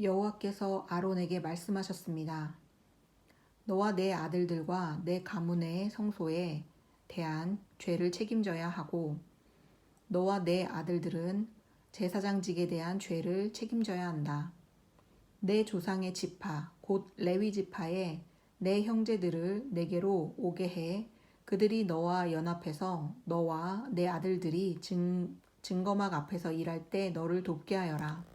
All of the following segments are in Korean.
여호와께서 아론에게 말씀하셨습니다. 너와 내 아들들과 내 가문의 성소에 대한 죄를 책임져야 하고 너와 내 아들들은 제사장직에 대한 죄를 책임져야 한다. 내 조상의 지파 곧 레위 지파에 내 형제들을 내게로 오게 해 그들이 너와 연합해서 너와 내 아들들이 증, 증거막 앞에서 일할 때 너를 돕게 하여라.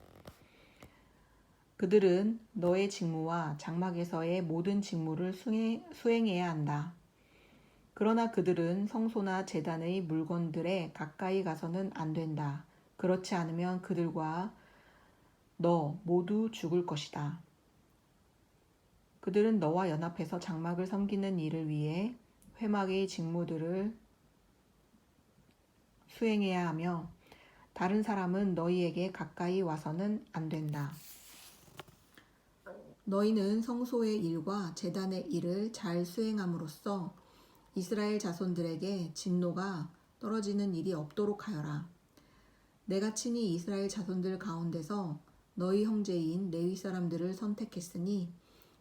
그들은 너의 직무와 장막에서의 모든 직무를 수행, 수행해야 한다. 그러나 그들은 성소나 재단의 물건들에 가까이 가서는 안 된다. 그렇지 않으면 그들과 너 모두 죽을 것이다. 그들은 너와 연합해서 장막을 섬기는 일을 위해 회막의 직무들을 수행해야 하며 다른 사람은 너희에게 가까이 와서는 안 된다. 너희는 성소의 일과 재단의 일을 잘 수행함으로써 이스라엘 자손들에게 진노가 떨어지는 일이 없도록 하여라. 내가 친히 이스라엘 자손들 가운데서 너희 형제인 레위 사람들을 선택했으니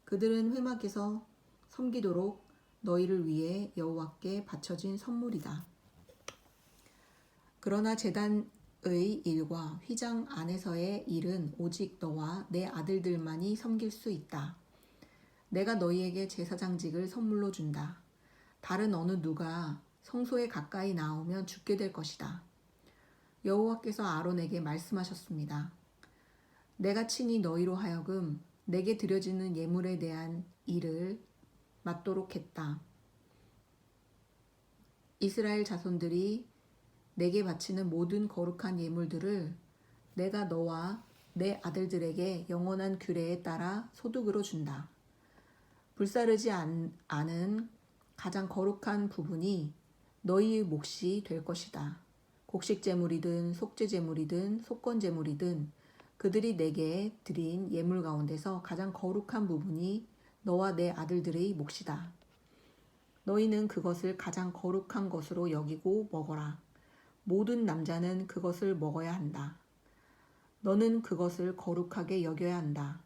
그들은 회막에서 섬기도록 너희를 위해 여호와께 바쳐진 선물이다. 그러나 재단 의 일과 휘장 안에서의 일은 오직 너와 내 아들들만이 섬길 수 있다. 내가 너희에게 제사장직을 선물로 준다. 다른 어느 누가 성소에 가까이 나오면 죽게 될 것이다. 여호와께서 아론에게 말씀하셨습니다. 내가 친히 너희로 하여금 내게 드려지는 예물에 대한 일을 맡도록 했다. 이스라엘 자손들이 내게 바치는 모든 거룩한 예물들을 내가 너와 내 아들들에게 영원한 규례에 따라 소득으로 준다. 불사르지 않, 않은 가장 거룩한 부분이 너희의 몫이 될 것이다. 곡식 제물이든 속죄 제물이든 속건 제물이든 그들이 내게 드린 예물 가운데서 가장 거룩한 부분이 너와 내 아들들의 몫이다. 너희는 그것을 가장 거룩한 것으로 여기고 먹어라. 모든 남자는 그것을 먹어야 한다. 너는 그것을 거룩하게 여겨야 한다.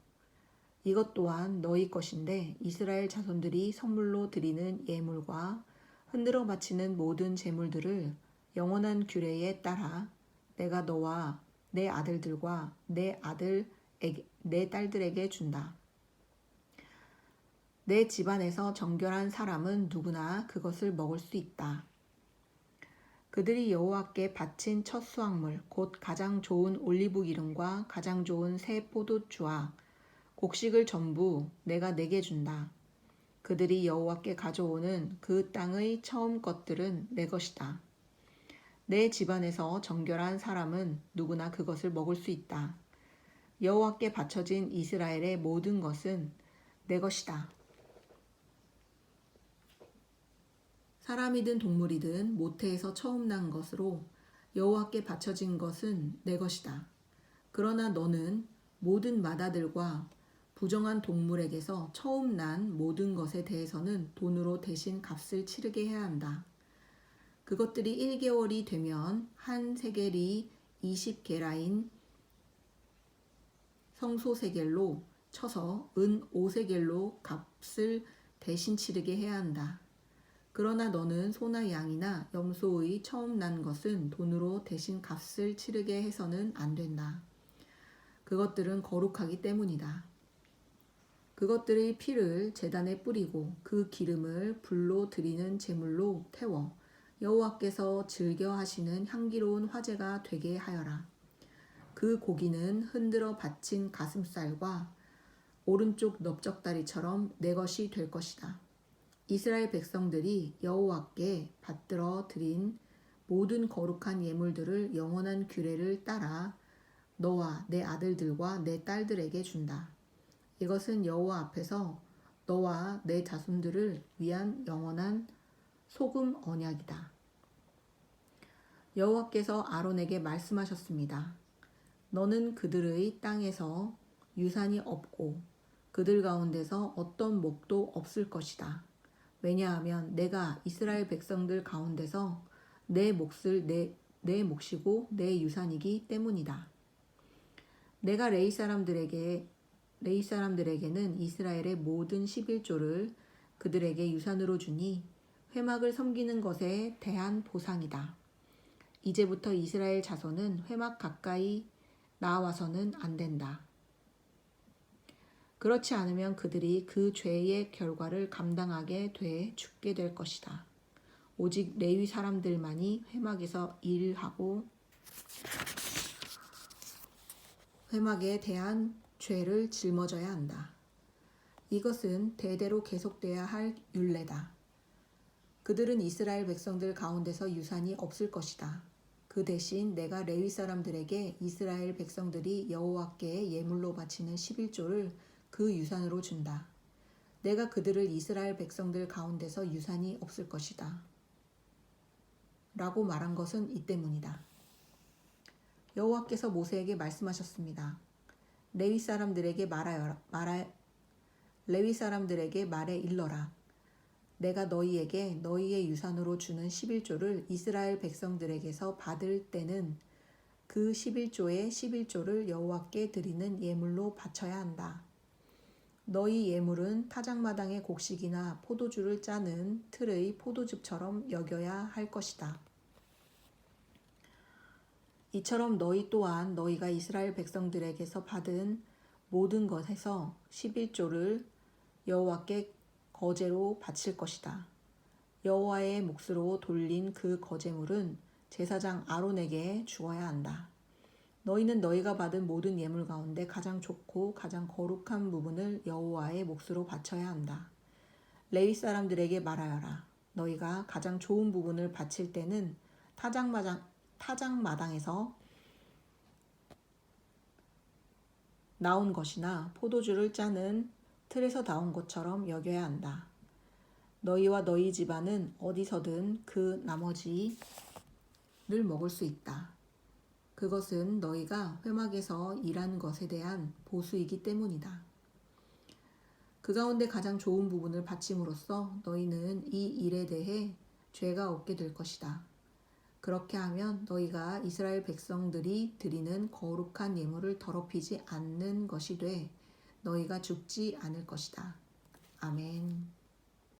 이것 또한 너희 것인데 이스라엘 자손들이 선물로 드리는 예물과 흔들어 바치는 모든 제물들을 영원한 규례에 따라 내가 너와 내 아들들과 내 아들 내 딸들에게 준다. 내 집안에서 정결한 사람은 누구나 그것을 먹을 수 있다. 그들이 여호와께 바친 첫 수확물 곧 가장 좋은 올리브 기름과 가장 좋은 새 포도주와 곡식을 전부 내가 내게 준다. 그들이 여호와께 가져오는 그 땅의 처음 것들은 내 것이다. 내 집안에서 정결한 사람은 누구나 그것을 먹을 수 있다. 여호와께 바쳐진 이스라엘의 모든 것은 내 것이다. 사람이든 동물이든 모태에서 처음 난 것으로 여호와께 바쳐진 것은 내 것이다. 그러나 너는 모든 마다들과 부정한 동물에게서 처음 난 모든 것에 대해서는 돈으로 대신 값을 치르게 해야 한다. 그것들이 1개월이 되면 한 세겔이 20게라인 성소 세겔로 쳐서 은 5세겔로 값을 대신 치르게 해야 한다. 그러나 너는 소나 양이나 염소의 처음 난 것은 돈으로 대신 값을 치르게 해서는 안 된다. 그것들은 거룩하기 때문이다. 그것들의 피를 재단에 뿌리고 그 기름을 불로 드리는 제물로 태워 여호와께서 즐겨 하시는 향기로운 화제가 되게 하여라. 그 고기는 흔들어 바친 가슴살과 오른쪽 넓적다리처럼 내 것이 될 것이다. 이스라엘 백성들이 여호와께 받들어 드린 모든 거룩한 예물들을 영원한 규례를 따라 너와 내 아들들과 내 딸들에게 준다. 이것은 여호와 앞에서 너와 내 자손들을 위한 영원한 소금 언약이다. 여호와께서 아론에게 말씀하셨습니다. 너는 그들의 땅에서 유산이 없고 그들 가운데서 어떤 목도 없을 것이다. 왜냐하면 내가 이스라엘 백성들 가운데서 내 몫을 내, 내 몫이고 내 유산이기 때문이다. 내가 레이 사람들에게 레이 사람들에게는 이스라엘의 모든 11조를 그들에게 유산으로 주니 회막을 섬기는 것에 대한 보상이다. 이제부터 이스라엘 자손은 회막 가까이 나와서는 안 된다. 그렇지 않으면 그들이 그 죄의 결과를 감당하게 돼 죽게 될 것이다. 오직 레위 사람들만이 회막에서 일하고 회막에 대한 죄를 짊어져야 한다. 이것은 대대로 계속돼야 할 율례다. 그들은 이스라엘 백성들 가운데서 유산이 없을 것이다. 그 대신 내가 레위 사람들에게 이스라엘 백성들이 여호와께 예물로 바치는 11조를 그 유산으로 준다. 내가 그들을 이스라엘 백성들 가운데서 유산이 없을 것이다. 라고 말한 것은 이 때문이다. 여호와께서 모세에게 말씀하셨습니다. 레위 사람들에게 말하여 말하 레위 사람들에게 말해 일러라. 내가 너희에게 너희의 유산으로 주는 11조를 이스라엘 백성들에게서 받을 때는 그 11조의 11조를 여호와께 드리는 예물로 바쳐야 한다. 너희 예물은 타작마당의 곡식이나 포도주를 짜는 틀의 포도즙처럼 여겨야 할 것이다. 이처럼 너희 또한 너희가 이스라엘 백성들에게서 받은 모든 것에서 11조를 여호와께 거제로 바칠 것이다. 여호와의 몫으로 돌린 그 거제물은 제사장 아론에게 주어야 한다. 너희는 너희가 받은 모든 예물 가운데 가장 좋고 가장 거룩한 부분을 여호와의 몫으로 바쳐야 한다. 레위 사람들에게 말하여라. 너희가 가장 좋은 부분을 바칠 때는 타작마당, 타작마당에서 나온 것이나 포도주를 짜는 틀에서 나온 것처럼 여겨야 한다. 너희와 너희 집안은 어디서든 그 나머지를 먹을 수 있다. 그것은 너희가 회막에서 일한 것에 대한 보수이기 때문이다. 그 가운데 가장 좋은 부분을 바침으로써 너희는 이 일에 대해 죄가 없게 될 것이다. 그렇게 하면 너희가 이스라엘 백성들이 드리는 거룩한 예물을 더럽히지 않는 것이 돼 너희가 죽지 않을 것이다. 아멘.